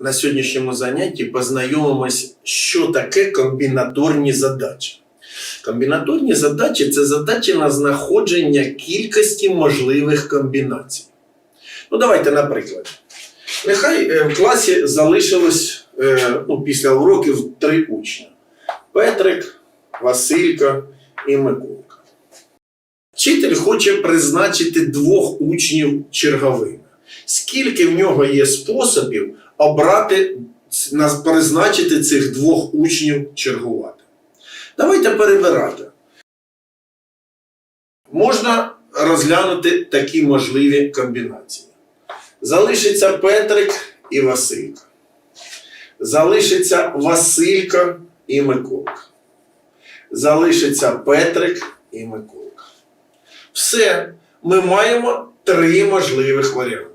на сьогоднішньому занятті познайомимось, що таке комбінаторні задачі. Комбінаторні задачі це задачі на знаходження кількості можливих комбінацій. Ну, давайте, наприклад. Нехай е, в класі залишилось е, ну, після уроків три учня: Петрик, Василька і Миколка. Вчитель хоче призначити двох учнів черговими. Скільки в нього є способів обрати, на- призначити цих двох учнів чергувати? Давайте перебирати. Можна розглянути такі можливі комбінації. Залишиться Петрик і Василька. Залишиться Василька і Миколка. Залишиться Петрик і Миколка. Все, ми маємо три можливих варіанти.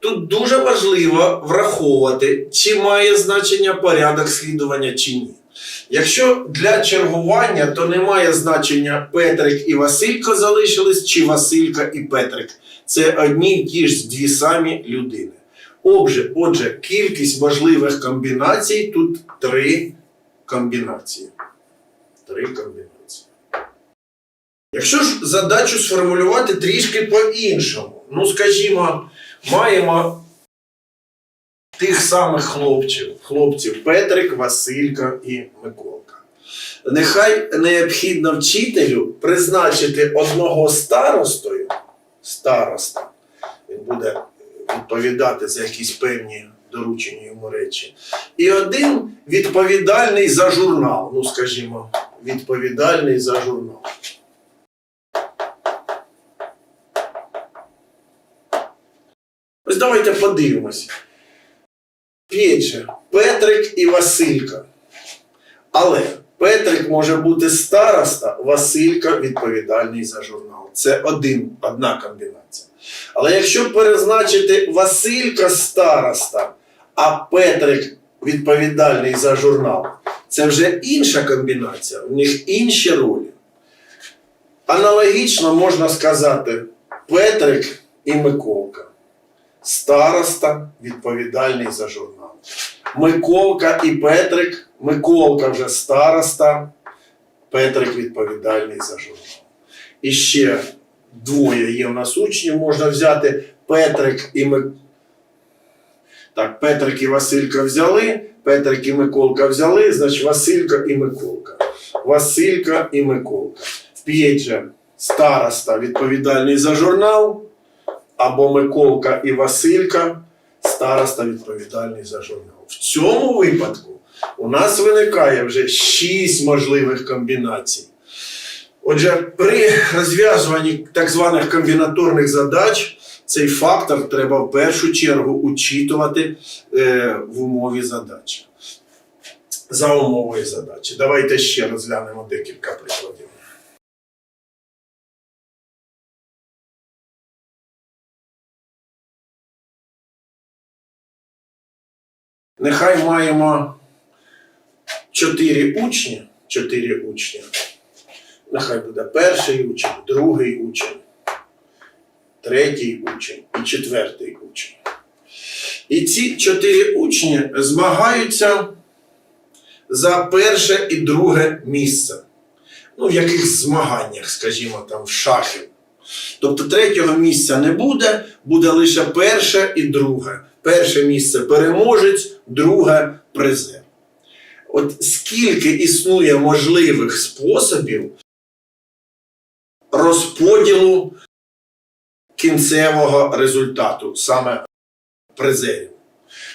Тут дуже важливо враховувати, чи має значення порядок слідування чи ні. Якщо для чергування, то не має значення Петрик і Василько залишились, чи Василька і Петрик. Це одні й ті ж дві самі людини. Отже, отже, кількість можливих комбінацій тут три комбінації. Три комбінації. Якщо ж задачу сформулювати трішки по-іншому, ну скажімо, маємо тих самих хлопців, хлопців Петрик, Василька і Миколка. Нехай необхідно вчителю призначити одного старостою, староста, він буде відповідати за якісь певні доручені йому речі, і один відповідальний за журнал, ну скажімо, відповідальний за журнал. Ось давайте подивимось. П'єтже, Петрик і Василька. Але Петрик може бути староста, Василька відповідальний за журнал. Це один, одна комбінація. Але якщо перезначити Василька староста, а Петрик відповідальний за журнал, це вже інша комбінація, у них інші ролі. Аналогічно можна сказати Петрик і Миколка. Староста відповідальний за журнал. Миколка і Петрик. Миколка вже староста, Петрик відповідальний за журнал. І ще двоє є у нас учнів. Можна взяти Петрик і Мик... Так, Петрик і Василька взяли, Петрик і Миколка взяли, значить Василька і Миколка. Василька і Миколка. Вп'єть же староста відповідальний за журнал, або Миколка і Василька, староста відповідальний за журнал. В цьому випадку у нас виникає вже шість можливих комбінацій. Отже, при розв'язуванні так званих комбінаторних задач цей фактор треба в першу чергу учитувати е, в умові задачі. За умовою задачі. Давайте ще розглянемо декілька прикладів. Нехай маємо чотири учні, чотири учні. Нехай буде перший учень, другий учень, третій учень і четвертий учень. І ці чотири учні змагаються за перше і друге місце. Ну, в яких змаганнях, скажімо, там, в шахі. Тобто третього місця не буде, буде лише перше і друге. Перше місце переможець, друге призер. От скільки існує можливих способів розподілу кінцевого результату, саме призерів.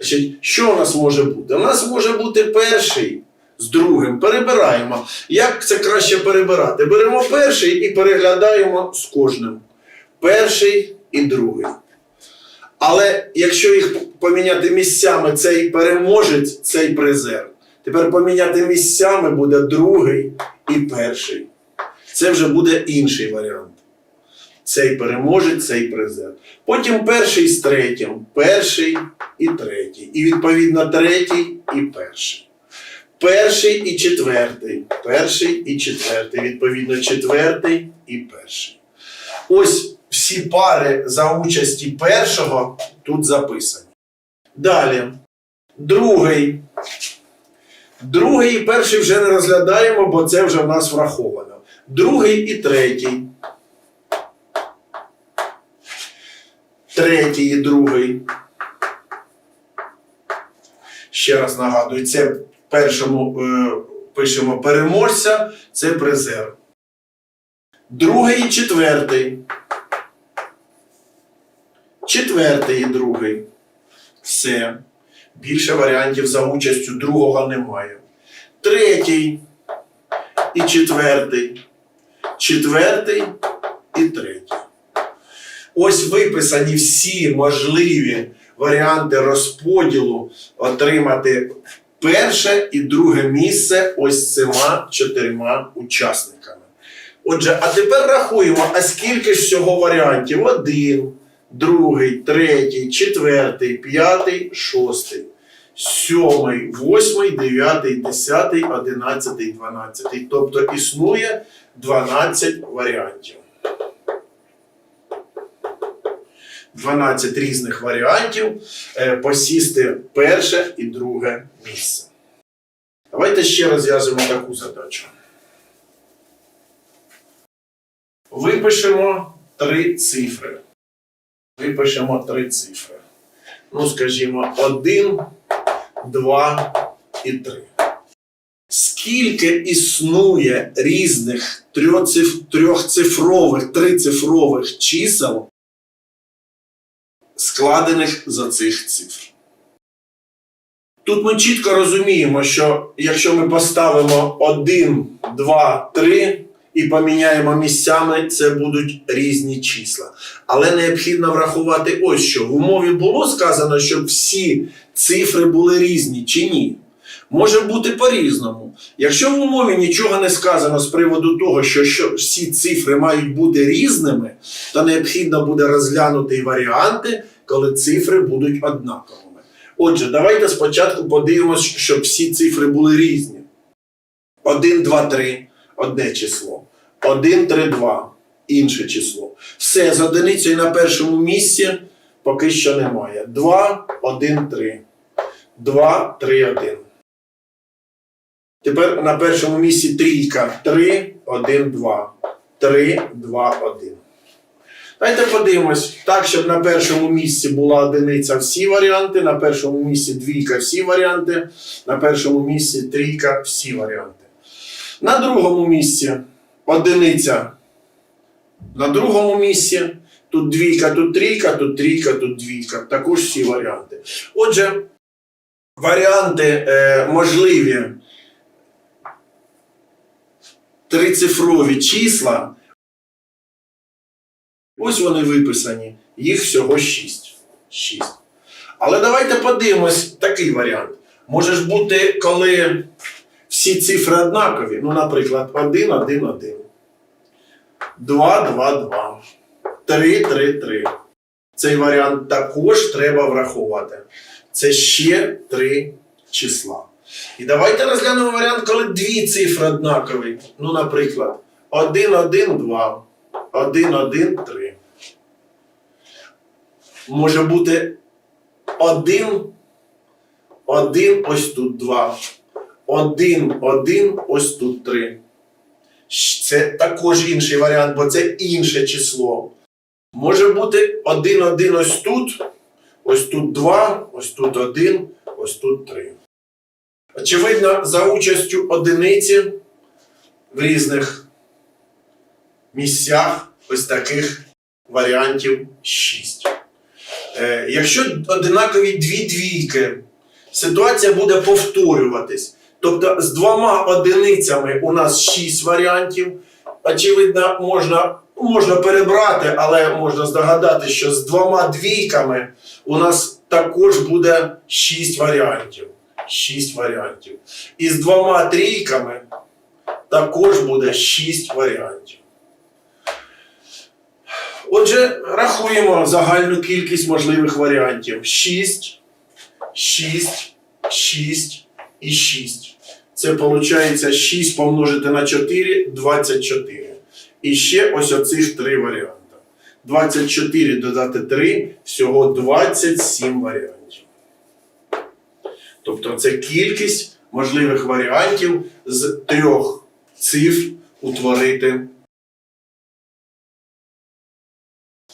Значить, що у нас може бути? У нас може бути перший з другим. Перебираємо. Як це краще перебирати? Беремо перший і переглядаємо з кожним. Перший і другий. Але якщо їх поміняти місцями, цей переможець, цей призер. Тепер поміняти місцями буде другий і перший. Це вже буде інший варіант. Цей переможець, цей призер. Потім перший з третім, перший і третій. І відповідно третій і перший. Перший і четвертий, перший і четвертий, відповідно четвертий і перший. Ось всі пари за участі першого тут записані. Далі. Другий. Другий і перший вже не розглядаємо, бо це вже в нас враховано. Другий і третій. Третій і другий. Ще раз нагадую, це в першому е, пишемо переможця, це призер. Другий і четвертий. Четвертий і другий. Все. Більше варіантів за участю другого немає. Третій і четвертий. Четвертий і третій. Ось виписані всі можливі варіанти розподілу отримати перше і друге місце ось цими чотирма учасниками. Отже, а тепер рахуємо, а скільки ж всього варіантів? Один, другий, третій, четвертий, п'ятий, шостий, сьомий, восьмий, дев'ятий, десятий, одинадцятий, дванадцятий. Тобто існує 12 варіантів. 12 різних варіантів е, посісти перше і друге місце. Давайте ще розв'яжемо таку задачу. Випишемо три цифри. Випишемо три цифри. Ну, скажімо, 1, 2 і 3. Скільки існує різних трьохцифрових, трицифрових чисел, складених за цих цифр? Тут ми чітко розуміємо, що якщо ми поставимо 1, 2, 3 і поміняємо місцями, це будуть різні числа. Але необхідно врахувати ось що. В умові було сказано, щоб всі цифри були різні чи ні. Може бути по-різному. Якщо в умові нічого не сказано з приводу того, що, що всі цифри мають бути різними, то необхідно буде розглянути і варіанти, коли цифри будуть однаковими. Отже, давайте спочатку подивимось, щоб всі цифри були різні. 1, 2, 3 одне число. 1, 3, 2 інше число. Все, з одиницею на першому місці поки що немає. 2, 1, 3. 2, 3, 1. Тепер на першому місці трійка. 3, 1, 2. 3, 2, 1. Давайте подивимось. Так, щоб на першому місці була одиниця всі варіанти, на першому місці двійка всі варіанти, на першому місці трійка всі варіанти. На другому місці одиниця. На другому місці тут двійка, тут трійка, тут трійка, тут двійка. Також всі варіанти. Отже, варіанти е, можливі трицифрові числа. Ось вони виписані. Їх всього 6. 6. Але давайте подивимось такий варіант. Може ж бути, коли всі цифри однакові. Ну, наприклад, 1, 1, 1. 2, 2, 2. 3, 3, 3. Цей варіант також треба врахувати. Це ще три числа. І давайте розглянемо варіант, коли дві цифри однакові. Ну, наприклад, 1, 1, 2. 1, 1, 3. Може бути 1, 1, ось тут 2. 1, 1, ось тут 3. Це також інший варіант, бо це інше число. Може бути 1, 1 ось тут, ось тут 2, ось тут 1, ось тут 3. Очевидно, за участю одиниці в різних місцях ось таких варіантів 6. Е, якщо одинакові дві двійки, ситуація буде повторюватись. Тобто з двома одиницями у нас 6 варіантів. Очевидно, можна, можна перебрати, але можна здогадати, що з двома двійками у нас також буде 6 варіантів. 6 варіантів. І з двома трійками також буде 6 варіантів. Отже, рахуємо загальну кількість можливих варіантів. 6, 6, 6 і 6. Це виходить 6 помножити на 4 24. І ще ось оцих три варіанти. 24 додати 3, всього 27 варіантів. Тобто це кількість можливих варіантів з трьох цифр утворити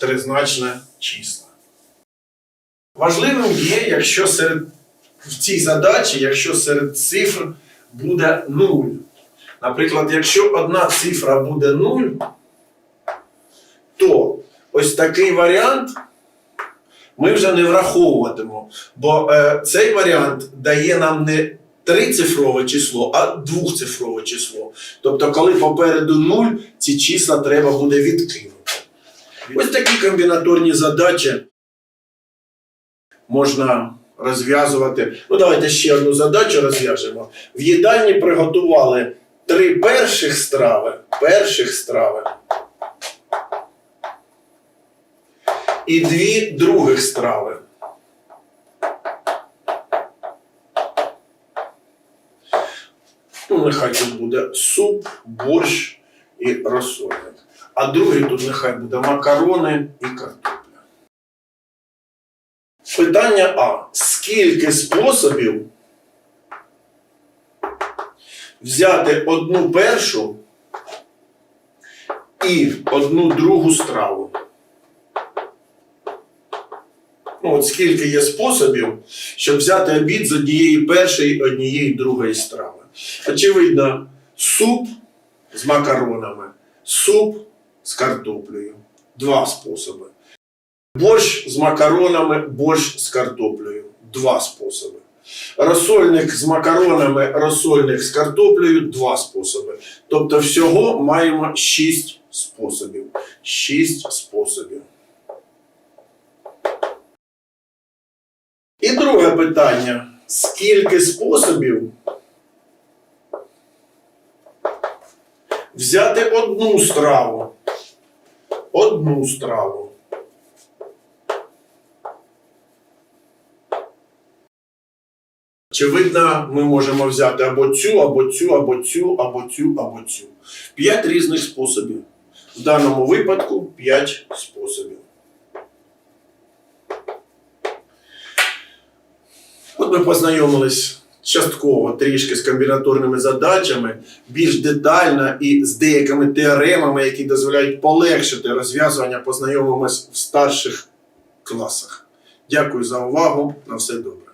тризначне числа. Важливим є, якщо серед в цій задачі, якщо серед цифр буде 0. Наприклад, якщо одна цифра буде 0, то ось такий варіант ми вже не враховуватимемо. Бо е, цей варіант дає нам не трицифрове число, а двохцифрове число. Тобто, коли попереду 0, ці числа треба буде відкинути. Ось такі комбінаторні задачі можна розв'язувати. Ну, давайте ще одну задачу розв'яжемо. В їдальні приготували три перших страви, перших страви і дві других страви. Ну, нехай тут буде суп, борщ і розсольник. А другий тут нехай буде макарони і картопля. Питання А. Скільки способів взяти одну першу і одну другу страву? Ну, от скільки є способів, щоб взяти обід з однієї першої, однієї другої страви. Очевидно, суп з макаронами, суп з картоплею. Два способи. Борщ з макаронами, борщ з картоплею. Два способи. Розсольник з макаронами, розсольник з картоплею два способи. Тобто всього маємо шість способів. Шість способів. І друге питання. Скільки способів взяти одну страву? Одну страву. Очевидно, ми можемо взяти або цю, або цю, або цю, або цю, або цю. П'ять різних способів. В даному випадку п'ять способів. От ми познайомились частково трішки з комбінаторними задачами, більш детально і з деякими теоремами, які дозволяють полегшити розв'язування, познайомимось в старших класах. Дякую за увагу. На все добре.